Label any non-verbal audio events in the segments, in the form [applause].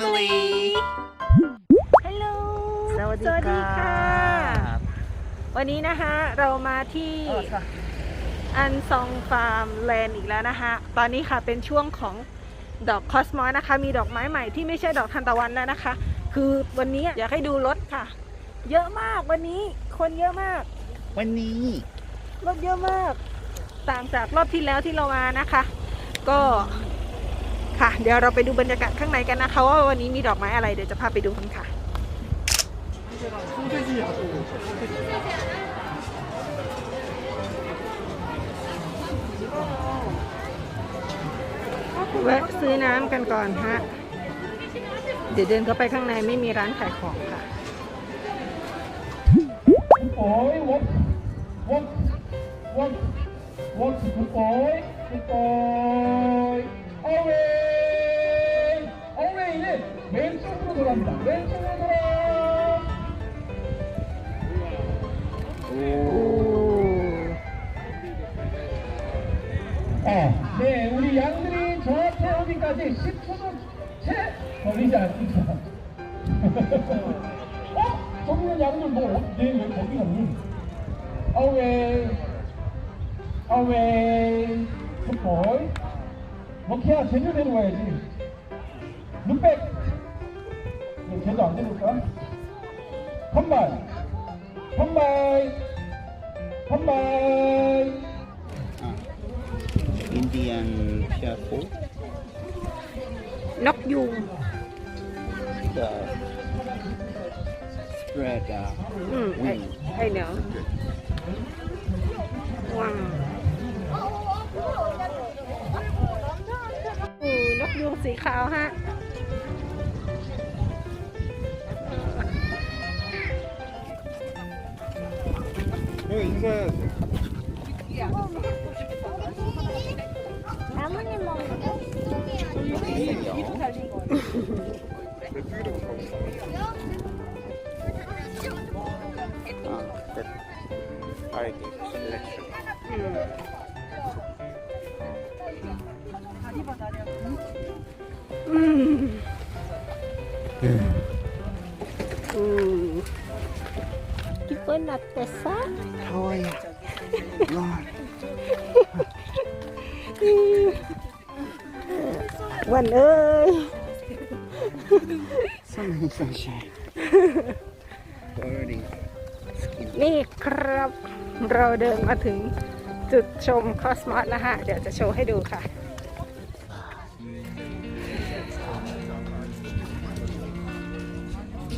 Family ฮัลโหลสวัสดีสวัสดีคค่ะรับวันนี้นะคะเรามาที่อันซองฟาร์มแลนด์อีกแล้วนะคะ ตอนนี้ค่ะเป็นช่วงของดอกคอสมอสนะคะ มีดอกไม้ใหม่ที่ไม่ใช่ดอกทานตะวันแล้วนะคะ คือวันนี้อยากให้ดูรถค่ะ เยอะมากวันนี้คนเยอะมาก วันนี้รถเยอะมากต่างจากรอบที่แล้วที่เรามานะคะ ก็ ค่ะ เดี๋ยวเราไปดูบรรยากาศข้างในกันนะคะว่าวันนี้มีดอกไม้อะไรเดี๋ยวจะพาไปดูกันค่ะแวะซื้อน้ำกันก่อนฮะ เดี๋ยวเดินเข้าไปข้างในไม่มีร้านขายของค่ะ Good boy, walk, walk, walk, walk, good boy, good boy. Away, away 는 왼쪽으로 돌아갑니다. 왼쪽으로 돌아. 아, 네, 우리 양들이 저 앞에 오기까지 10초도 채 걸리지 않습니다. [laughs] 어? 저기는 양들 뭐, 얘왜 거기 갔니? Away, away, good. 먹히야 제대로 가야지. 룩백. 너 제대로 안 되니까. 컴바이, 컴바이, 컴바이. Indian Piafo นกยูง the spread uh, อืมไอ้ wing ไอ้เนาะว้าวอู้นกยูงสีขาวฮะ 왜 인사해야 돼? 나뭇잎 먹는 거? 예. 메뚜기라고 가고 아이디 셀렉션 음. coconut pesa. Thôi à. Rồi. Quỳnh ơi. Sao mình นี่ครับเราเดินมาถึงจุดชมคอสมอสแล้วฮะ เดี๋ยวจะโชว์ให้ดูค่ะ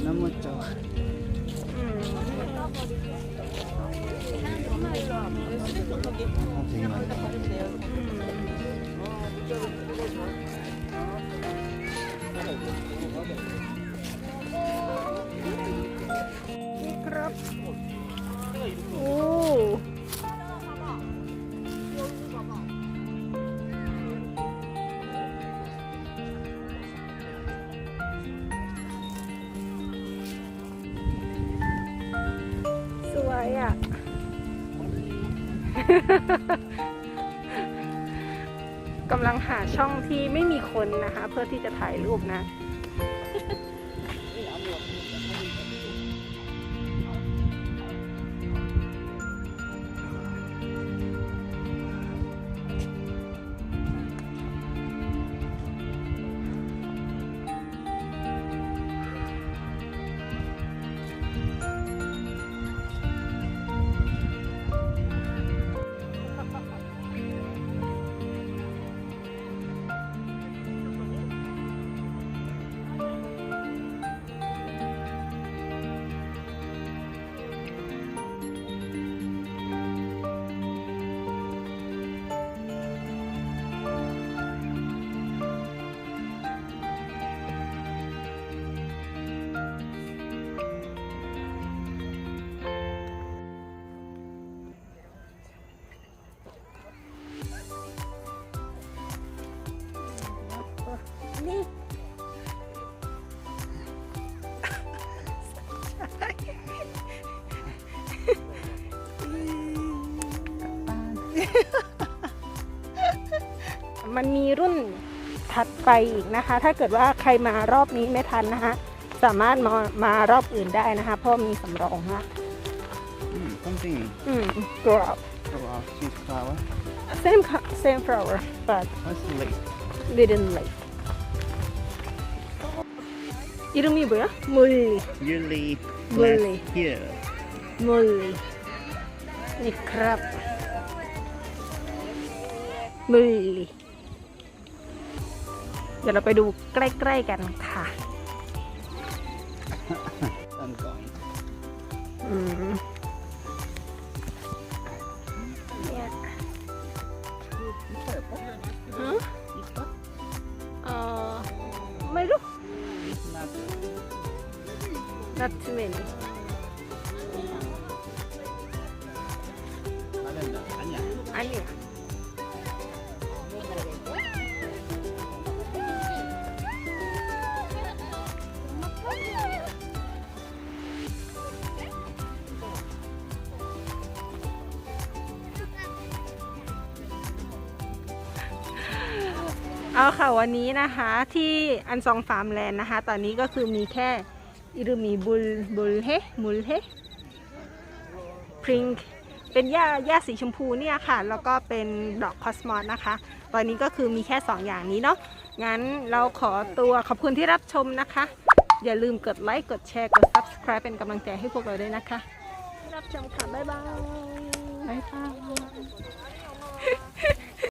น้ำมันจอ Yeah. Oh. กำลังหาช่องที่ไม่มีคนนะคะ เพื่อที่จะถ่ายรูปนะ มันมีรุ่น ถัดไปอีกนะคะ ถ้าเกิดว่าใครมารอบนี้ไม่ทันนะคะ สามารถมามารอบอื่นได้นะคะ เพราะมีสำรองนะ Mm, something อืมกรอบ wow, cheese flour. same co- same flower but What's the lake? little late 이름이 뭐야? 몰리 Usually Really? last here. 몰리นี่ครับมุลลี เดี๋ยวเราไปดูใกล้ๆกันค่ะ I'm gone. อืมเนี่ยฮะเอ่อไม่รู้ Not too many maganda. Anya. อันนี้ เอาค่ะวันนี้นะคะที่อันซองฟาร์มแลนด์นะคะ ตอนนี้ก็คือมีแค่อิรุมีบุลบุลเฮมุลเฮพริงเป็นหญ้าหญ้าสีชมพูเนี่ยค่ะ แล้วก็เป็นดอกคอสมอสนะคะ ตอนนี้ก็คือมีแค่ 2 อย่างนี้เนาะงั้นเราขอตัวขอบคุณที่รับชมนะคะ อย่าลืมกดไลค์กดแชร์กด Subscribe เป็นกำลังใจให้พวกเราด้วยนะคะ รับชมค่ะ บ๊ายบาย บ๊ายบาย